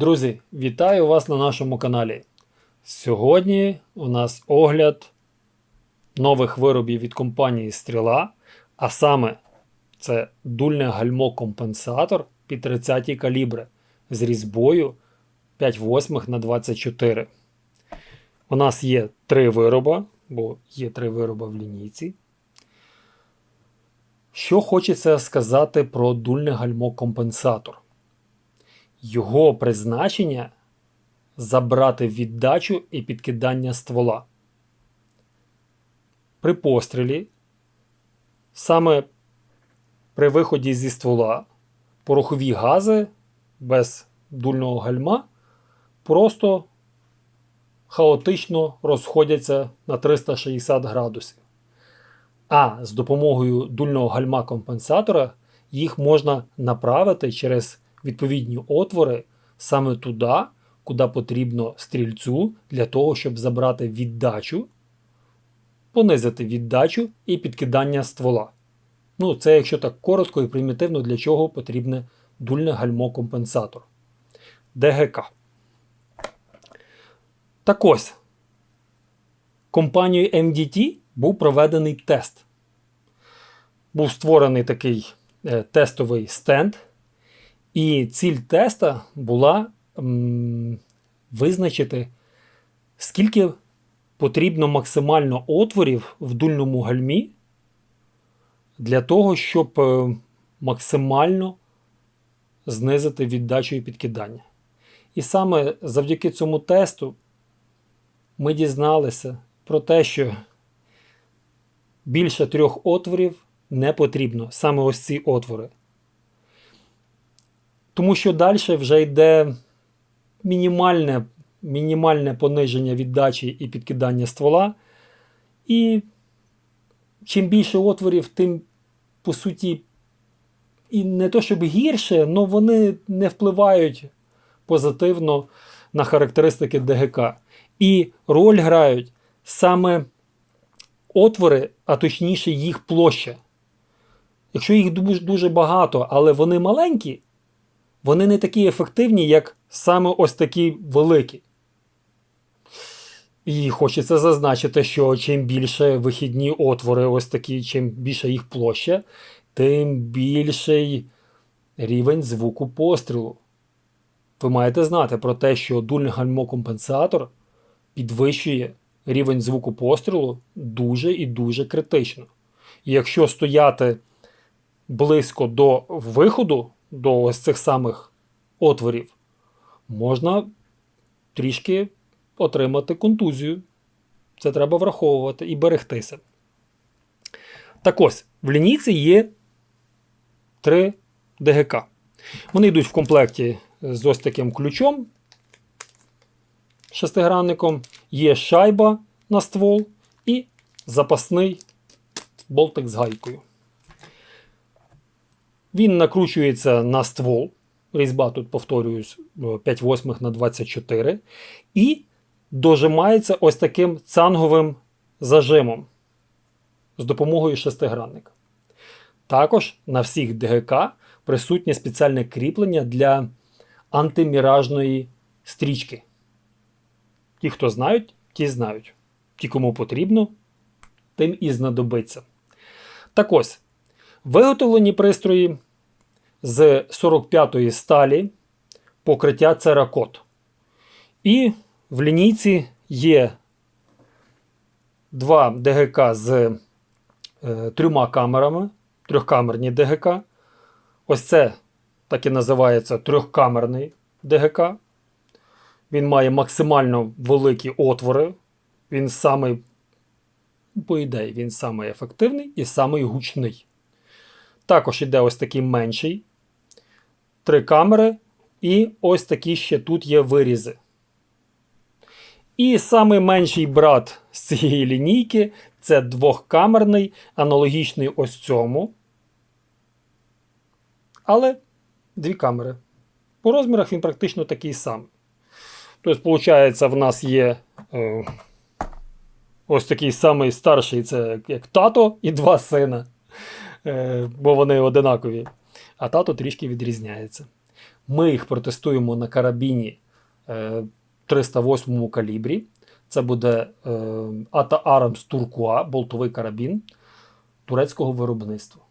Друзі, вітаю вас на нашому каналі. Сьогодні у нас огляд нових виробів від компанії Стріла, а саме це дульне гальмо-компенсатор під 30 калібри з різьбою 5,8 на 24. У нас є три вироби, бо є три вироби в лінійці. Що хочеться сказати про дульне гальмо-компенсатор? Його призначення забрати віддачу і підкидання ствола. При пострілі, саме при виході зі ствола, порохові гази без дульного гальма просто хаотично розходяться на 360 градусів. А з допомогою дульного гальма компенсатора їх можна направити через відповідні отвори саме туди, куди потрібно стрільцю для того, щоб забрати віддачу, понизити віддачу і підкидання ствола. Ну, це, якщо так коротко і примітивно, для чого потрібне дульне гальмо-компенсатор. ДГК. Так ось, компанією MDT був проведений тест. Був створений такий е, тестовий стенд. І ціль теста була м, визначити, скільки потрібно максимально отворів в дульному гальмі для того, щоб е, максимально знизити віддачу і підкидання. І саме завдяки цьому тесту ми дізналися про те, що більше трьох отворів не потрібно, саме ось ці отвори. Тому що далі вже йде мінімальне мінімальне пониження віддачі і підкидання ствола. І чим більше отворів, тим, по суті, і не то щоб гірше, але вони не впливають позитивно на характеристики ДГК. І роль грають саме отвори, а точніше їх площа. Якщо їх дуже багато, але вони маленькі, вони не такі ефективні, як саме ось такі великі. І хочеться зазначити, що чим більше вихідні отвори, ось такі, чим більше їх площа, тим більший рівень звуку пострілу. Ви маєте знати про те, що дульний гальмокомпенсатор підвищує рівень звуку пострілу дуже і дуже критично. І якщо стояти близько до виходу, до ось цих самих отворів, можна трішки отримати контузію. Це треба враховувати і берегтися. Так ось, в лінійці є три ДГК. Вони йдуть в комплекті з ось таким ключом, шестигранником, є шайба на ствол і запасний болтик з гайкою. Він накручується на ствол. Різьба тут, повторююсь, 5 восьмих на 24. І дожимається ось таким цанговим зажимом з допомогою шестигранника. Також на всіх ДГК присутнє спеціальне кріплення для антиміражної стрічки. Ті, хто знають, ті знають. Ті, кому потрібно, тим і знадобиться. Так ось, Виготовлені пристрої з 45-ї сталі покриття церакот. І в лінійці є два ДГК з е, трьома камерами, трьохкамерні ДГК. Ось це так і називається трьохкамерний ДГК. Він має максимально великі отвори. Він самий, по ідеї, він самий ефективний і самий гучний. Також іде ось такий менший. Три камери. І ось такі ще тут є вирізи. І самий менший брат з цієї лінійки це двохкамерний, аналогічний ось цьому. Але дві камери. По розмірах він практично такий самий. Тобто, виходить, в нас є е, ось такий самий старший це як тато і два сина. Е, бо вони одинакові. А тато трішки відрізняється. Ми їх протестуємо на карабіні е, 308 калібрі. Це буде е, Ata Arms Turquoise, болтовий карабін турецького виробництва.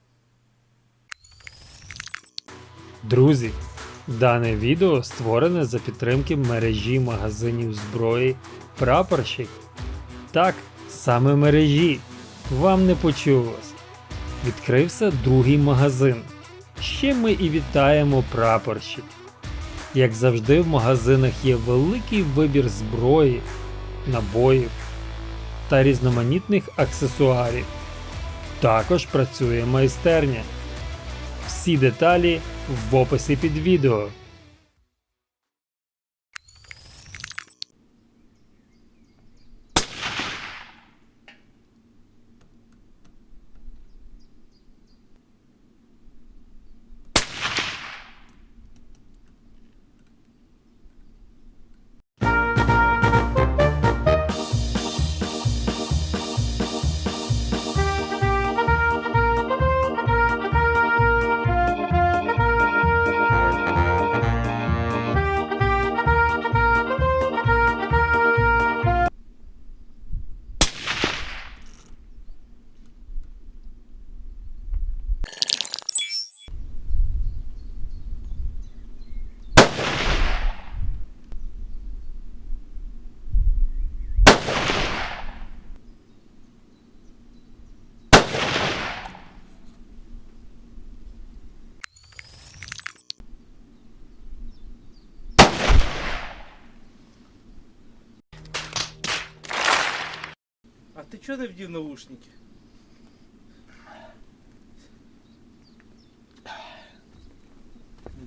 Друзі, дане відео створене за підтримки мережі магазинів зброї Прапорщик. Так, саме мережі. Вам не почулось. Відкрився другий магазин. Ще ми і вітаємо прапорщик. Як завжди, в магазинах є великий вибір зброї, набоїв та різноманітних аксесуарів. Також працює майстерня. Всі деталі в описі під відео. Ти чого не вдів наушники?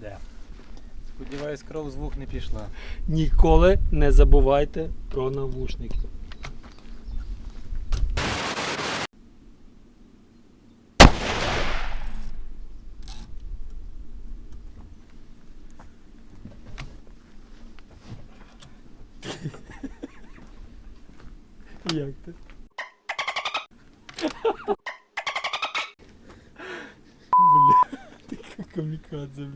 Да. Сподіваюсь, кров звук не пішла. Ніколи не забувайте про навушники. Як ти? Бля, ти камікадзе,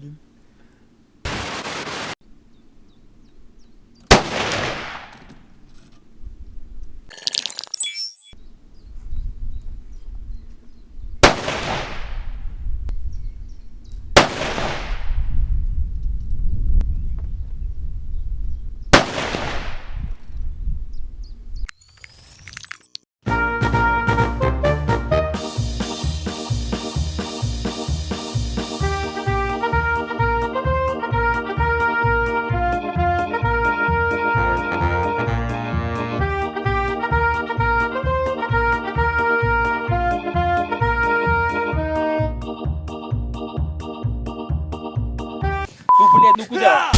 блядь, ну куда?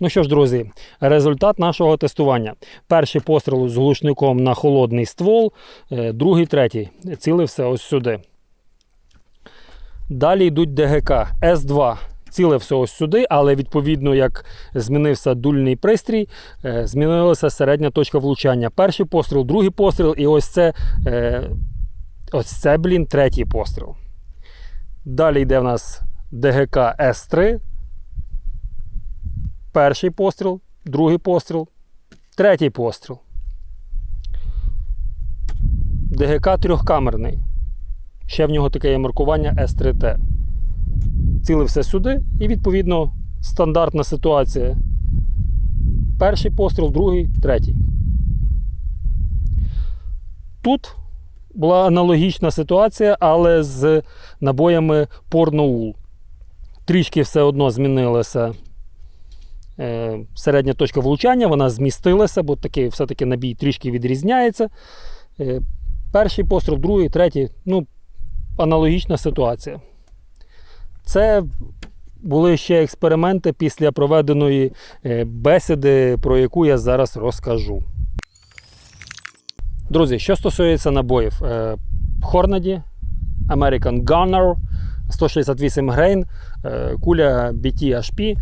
Ну що ж, друзі, результат нашого тестування. Перший постріл з глушником на холодний ствол, е, другий, третій. Цілився ось сюди. Далі йдуть ДГК С2. Цілився ось сюди, але відповідно, як змінився дульний пристрій, е, змінилася середня точка влучання. Перший постріл, другий постріл, і ось це, е, ось це блін, третій постріл. Далі йде в нас ДГК С3, Перший постріл, другий постріл, третій постріл. ДГК трьохкамерний. Ще в нього таке є маркування С3Т. Цілився сюди і, відповідно, стандартна ситуація. Перший постріл, другий, третій. Тут була аналогічна ситуація, але з набоями порноул. Трішки все одно змінилося е, середня точка влучання, вона змістилася, бо такий все-таки набій трішки відрізняється. Е, перший постріл, другий, третій, ну, аналогічна ситуація. Це були ще експерименти після проведеної е, бесіди, про яку я зараз розкажу. Друзі, що стосується набоїв, е, Hornady, American Gunner, 168 грейн, е, куля BT-HP,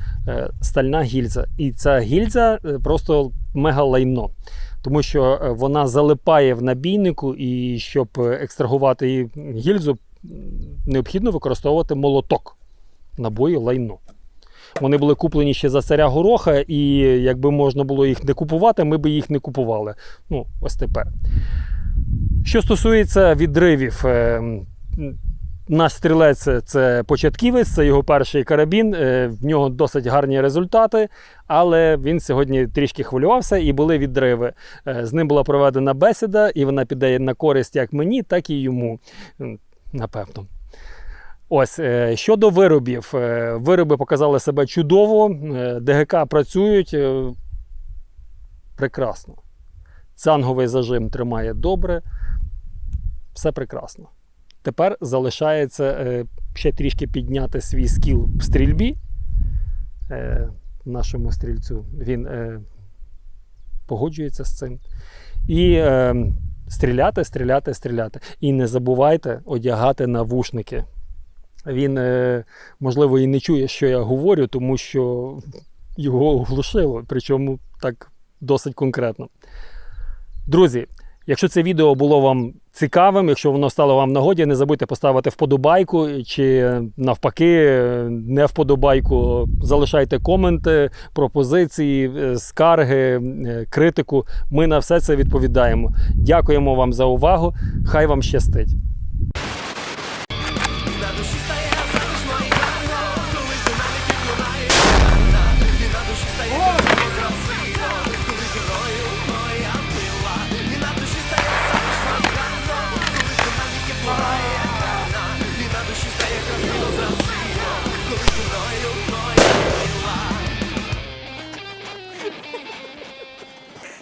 стальна гільза. І ця гільза просто мега лайно. Тому що вона залипає в набійнику, і щоб екстрагувати її гільзу, необхідно використовувати молоток. Набої лайно. Вони були куплені ще за царя гороха, і якби можна було їх не купувати, ми б їх не купували. Ну, ось тепер. Що стосується відривів, е, наш стрілець це початківець, це його перший карабін. е, В нього досить гарні результати, але він сьогодні трішки хвилювався і були відриви. Е, З ним була проведена бесіда, і вона піде на користь як мені, так і йому. Напевно. Ось е, щодо виробів, Е, вироби показали себе чудово. е, ДГК працюють прекрасно. Цанговий зажим тримає добре. Все прекрасно. Тепер залишається ще трішки підняти свій скіл в стрільбі. Нашому стрільцю він погоджується з цим. І стріляти, стріляти, стріляти. І не забувайте одягати навушники. Він, е, можливо, і не чує, що я говорю, тому що його оглушило, причому так досить конкретно. Друзі, якщо це відео було вам цікавим, якщо воно стало вам нагоді, не забудьте поставити вподобайку чи навпаки, не вподобайку. Залишайте коменти, пропозиції, е, скарги, е, критику. Ми на все це відповідаємо. Дякуємо вам за увагу. Хай вам щастить.